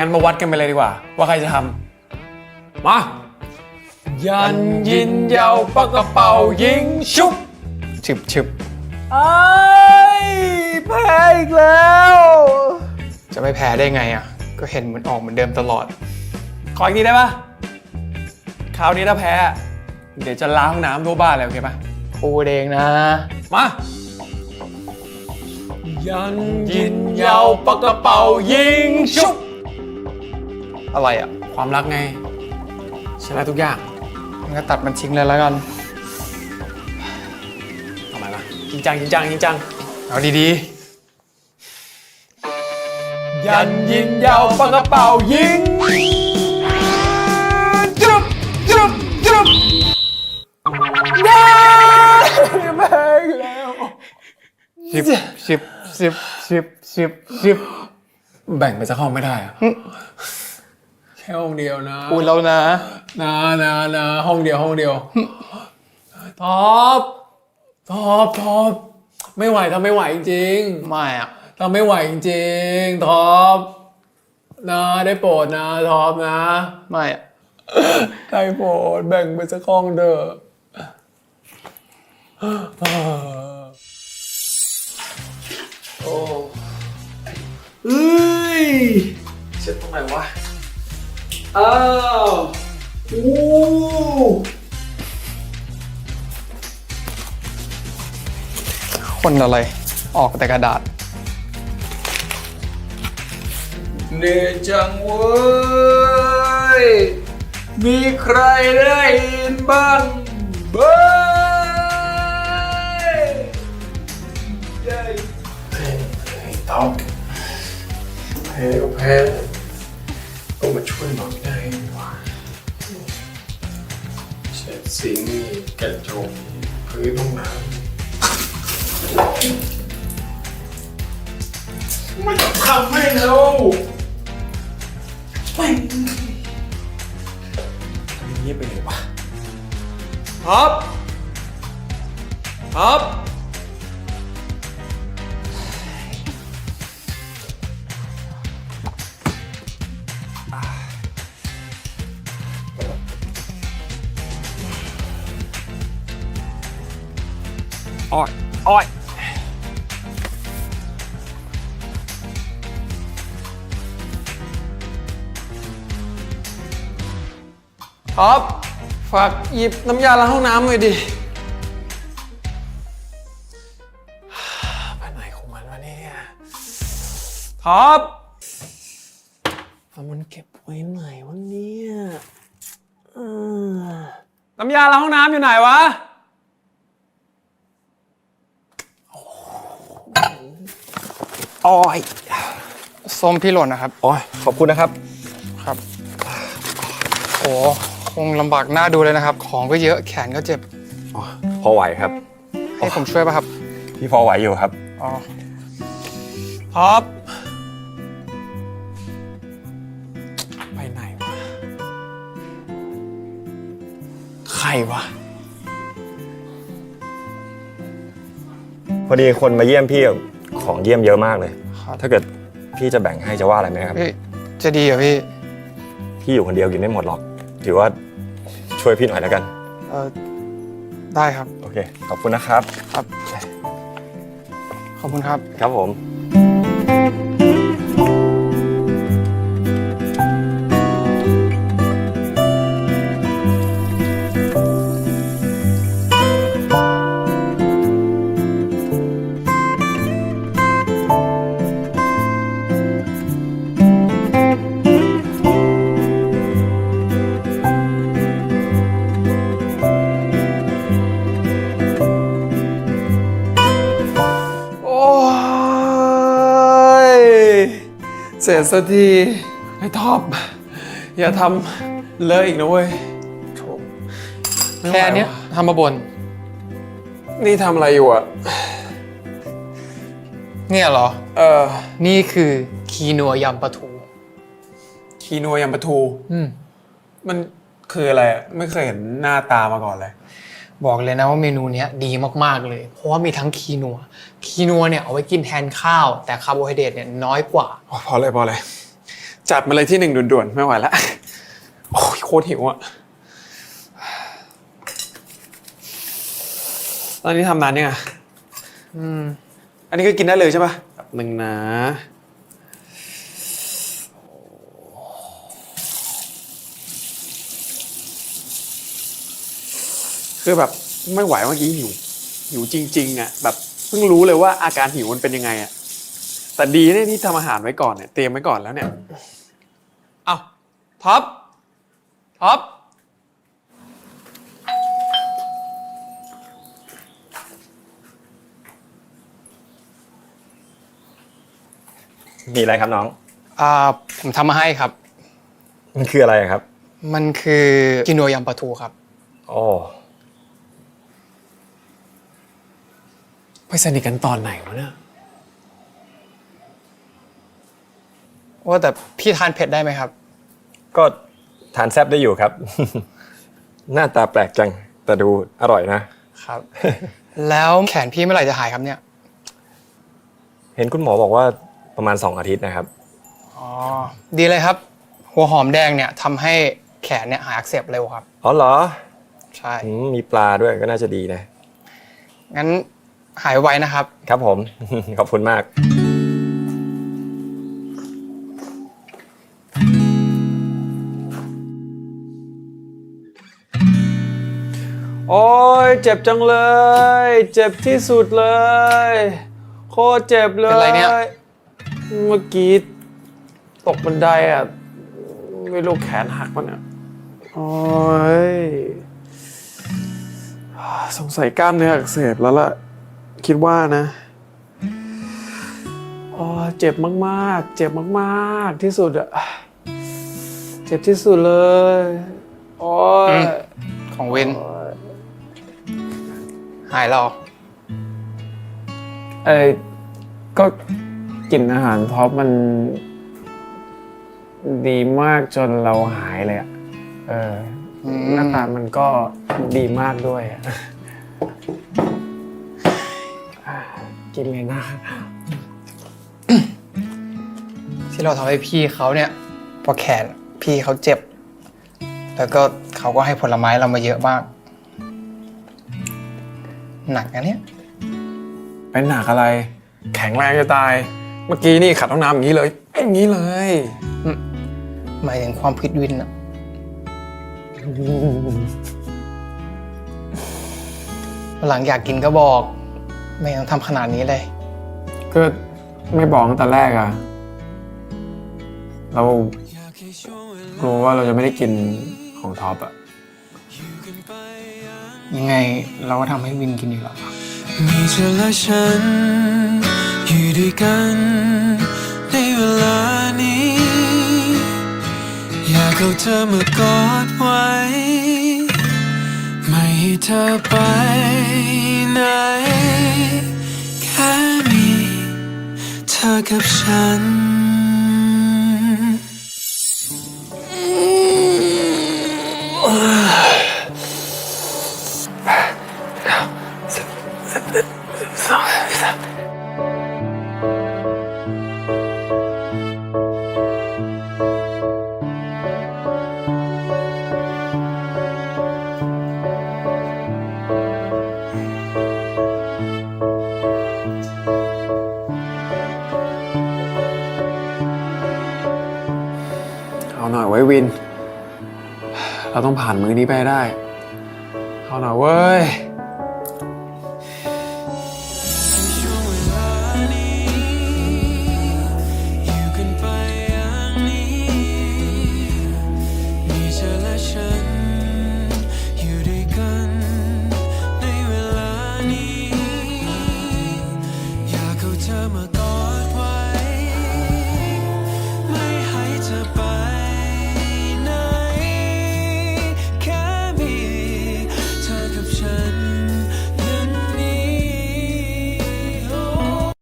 งั้นมาวัดกันไปเลยดีกว่า ว่าใครจะทำมายันยินยาวปากกระเป๋ายิงชุบชึบชึบไอ้แพ้อีกแล้ว จะไม่แพ้ได้ไงอะ ก็เห็นมันออกเหมือนเดิมตลอด ขออีกทีได้ปะคราวนี้ถ้าแพ้ เดี๋ยวจะล้างห้องน้ำทั่วบ้านเลยโอเคปะพูดเองนะ มายันยินยาวปากกระเป๋ายิงชุบ อะไรอะความรักไงชนะทุกอย่างงั้นก็ตัดมันทิ้งเลยแล้วกัน ทำไมมาจริงจังจริงจังจริงจังเอาดียันยิงยาวปากกระเป๋ายิงจุบจุบจุบย้แพ้อีกแล้วๆสิบสิบสิบสิบสิบสิบแบ่งไปสักห้องไม่ได้อะ แค่ห้องเดียวนะพูดแล้วนะ นะนะนะห้องเดียวห้องเดียวท็อปท็อปท็อปไม่ไหวทำไม่ไหวจริงไม่อะทำไม่ไหวจริงท็อปนะได้โปรดนะท็อปนะไม่อะได้โปรดแบ่งไปสักห้องเด้อโอ้เอ้ยเช็ดตรงไหนวะ อ้าวโอ้คนอะไร ออกแต่กระดาษ เหนื่อยจังเว้ย มีใครได้ยินบ้างเบ้ยได้เฮ้ยเฮ้ยตอบแพ้ก็แพ้ก็ เช็ดสิ่งนี้กระจกพื้นห้องน้ำไม่ต้องทำให้แล้วไม่เงียบไปเลยวะฮับฮับ อ้อยอ้อยท็อปฝากหยิบน้ำยาล้างห้องน้ำหน่อยดิ ไปไหนของมันวะเนี่ยท็อปเอามันเก็บไว้ไหนวะเนี่ยเออน้ำยาล้างห้องน้ำอยู่ไหนวะ อ้อยส้มพี่หล่นนะครับโอ้ยขอบคุณนะครับ ครับ โอ้คงลำบากหน้าดูเลยนะครับ ของก็เยอะแขนก็เจ็บ พอไหวครับ ให้ผมช่วยป่ะครับ พี่พอไหวอยู่ครับ อ๋อท็อปไปไหนวะ ใครวะ พอดีคนมาเยี่ยมพี่ ของเยี่ยมเยอะมากเลย ครับถ้าเกิดพี่จะแบ่งให้จะว่าอะไรไหมครับเฮ้ยจะดีเหรอพี่พี่อยู่คนเดียวกินไม่หมดหรอก ถือว่าช่วยพี่หน่อยแล้วกัน เออได้ครับ โอเค ขอบคุณนะครับครับขอบคุณครับ ครับผม ร็จสักทีไอ้ท็อปอย่าทำเลอะอีกนะเว้ยโถไม่ไหวแค่เนี้ยว่ะทำมาบน นี่ทำอะไรอยู่อะ เนี่ยเหรอ เออ นี่คือคีนัวยำปลาทู คีนัวยำปลาทู อืม มันคืออะไรอะไม่เคยเห็นหน้าตามาก่อนเลย บอกเลยนะว่าเมนูเนี้ยดีมากๆเลย เพราะว่ามีทั้งคีนัว คีนัวเนี่ยเอาไว้กินแทนข้าว แต่คาร์โบไฮเดรตเนี่ยน้อยกว่าพอเลยพอเลยจัดมาเลยที่หนึ่งด่วนๆ ไม่ไหวแล้วโอ้ยโคตรหิวอะตอนนี้ทำนานยังอะอืม อันนี้ก็กินได้เลยใช่ปะแบบหนึ่งนะ คือแบบไม่ไหวเมื่อกี้หิวหิวจริงๆอะแบบเพิ่งรู้เลยว่าอาการหิวมันเป็นยังไงอะแต่ดีเนี่ยที่ทำอาหารไว้ก่อนเนี่ยเตรียมไว้ก่อนแล้วเนี่ยเอาท็อปท็อปมีอะไรครับน้อง อ่าผมทำมาให้ครับ มันคืออะไรครับ มันคือกินโนยำปลาทูครับโอ้ ไปสนิทกันตอนไหนวะเนี่ยว่าแต่พี่ทานเผ็ดได้ไหมครับ ก็ทานแซบได้อยู่ครับ หน้าตาแปลกจัง แต่ดูอร่อยนะ ครับ แล้วแขนพี่เมื่อไหร่จะหายครับเนี่ย เห็นคุณหมอบอกว่าประมาณ 2 อาทิตย์นะครับ อ๋อ ดีเลยครับ หัวหอมแดงเนี่ยทำให้แขนเนี่ยหายอักเสบเร็วครับ อ๋อเหรอใช่ อืมมีปลาด้วยก็น่าจะดีนะ งั้น หายไวนะครับ ครับผม ขอบคุณมาก โอ้ยเจ็บจังเลย เจ็บที่สุดเลย โคตรเจ็บเลยเป็นไรเนี่ย เมื่อกี้ตกบันไดอะ ไม่รู้แขนหักมันอะโอ้ย สงสัยกล้ามเนื้ออักเสบแล้วล่ะ คิดว่านะโอ้ยเจ็บมาก ๆ เจ็บมากๆ ที่สุดอะเจ็บที่สุดเลยโอ้ยของเวนหายแล้วเหรอเอ้ยก็กลิ่นอาหารท็อปมัน ดีมากจนเราหายเลยอะเอออืมหน้าตามันก็ดีมากด้วยอะอะ กินเลยนะ ที่เราทำให้พี่เขาเนี่ยเพอแขนพี่เขาเจ็บ แล้วก็เขาก็ให้ผลไม้เรามาเยอะมาก หนักนะเนี่ยเป็นหนักอะไร แข็งแรงจะตาย เมื่อกี้นี่ขัดห้องน้ำอย่างนี้เลยเป็นอย่างนี้เลย หมายถึงความผิดวินอะวันหลังอยากกินก็บอก ไม่ต้องทำขนาดนี้เลย ก็ไม่บอกตั้งแต่แรกอะเรากลัวว่าเราจะไม่ได้กินของท็อปอะยังไงเราก็ทำให้วินกินอยู่แล้วครับมีเธอและฉัน อยู่ด้วยกัน ในเวลานี้ อยากเอาเธอมากอดไว้ไม่ให้ เธอไปไหน แค่มีเธอกับฉัน ต้องผ่านมือนี้ไปได้เอาหน่อยเว้ย